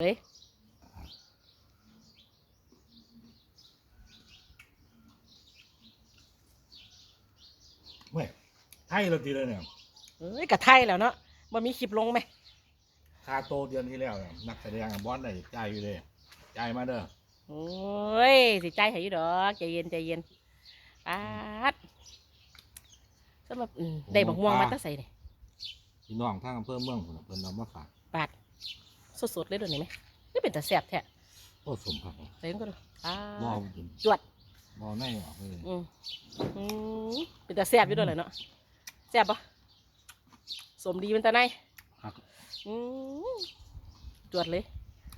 เฮ้ยเว้ยให้เราทีเลยเนี่ยเอ้ยกะไทยแล้วเนาะบ่มีคลิปลงไหมคาโตเดือนที่แล้วเนี่ยนักแสดงอะบอสได้จ่ายอยู่เลยจ่ายมาเด้อโอ้ยสิใจให้อยู่ดอกใจเย็นใจเย็นปาดสำหรับอืมได้บักม่วงมาตั้งใส่นี่พี่น้องทางอำเภอเมืองพุ่นน่ะเพิ่นเอามาฝากปาด สดๆเลยเดี๋ยวนี้ไหมนี่เป็นตาแซ่บแท้โอ้สมครับใส่มันก็ดูปาบ่ดกินจวดบ่ในออกเลยอืมอืมเป็นตาแซ่บอยู่ด้วยเลยเนาะแซ่บปะสมดีเป็นตาในครับอืมจวดเลย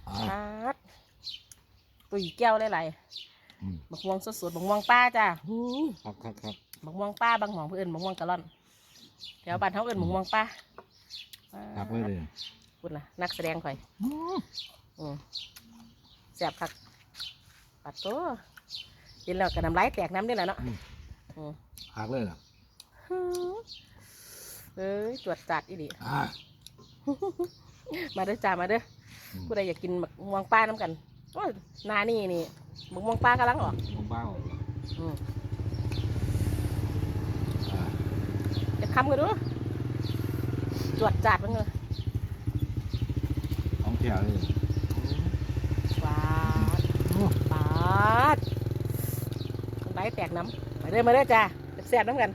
อ่าปาดตุยแก้วหลายอืมๆบักม่วงสดๆบักม่วงป้าจ้าหืมครับครับครับบักม่วงป้าบางหมองเพื่อนบักม่วงกะล่อนแถวบ้านเขาเอิ้นบักม่วงป้าหักไว้เลย คุณล่ะนักแสดงข่อยอืมอืมแซ่บคักปัดโตกินแล้วก็น้ำลายแตกน้ำนี่แหละเนาะอืมหักเลยล่ะหืมเอ้ยจวดจัดอีหลีอ่ามาเด้อจ้ามาเด้ออืมผู้ใดอยากกินบักม่วงป้าน้ำกันโอ้ยหนานี่นี่บักม่วงป้ากำลังออกของบ้าออกอืมอ่าจะคำกันดูจวดจัดมันเลยของ แถวนี่ปาดปาดใบแตกน้ำมาเด้อมาเด้อจ้าแซ่บๆน้ำกัน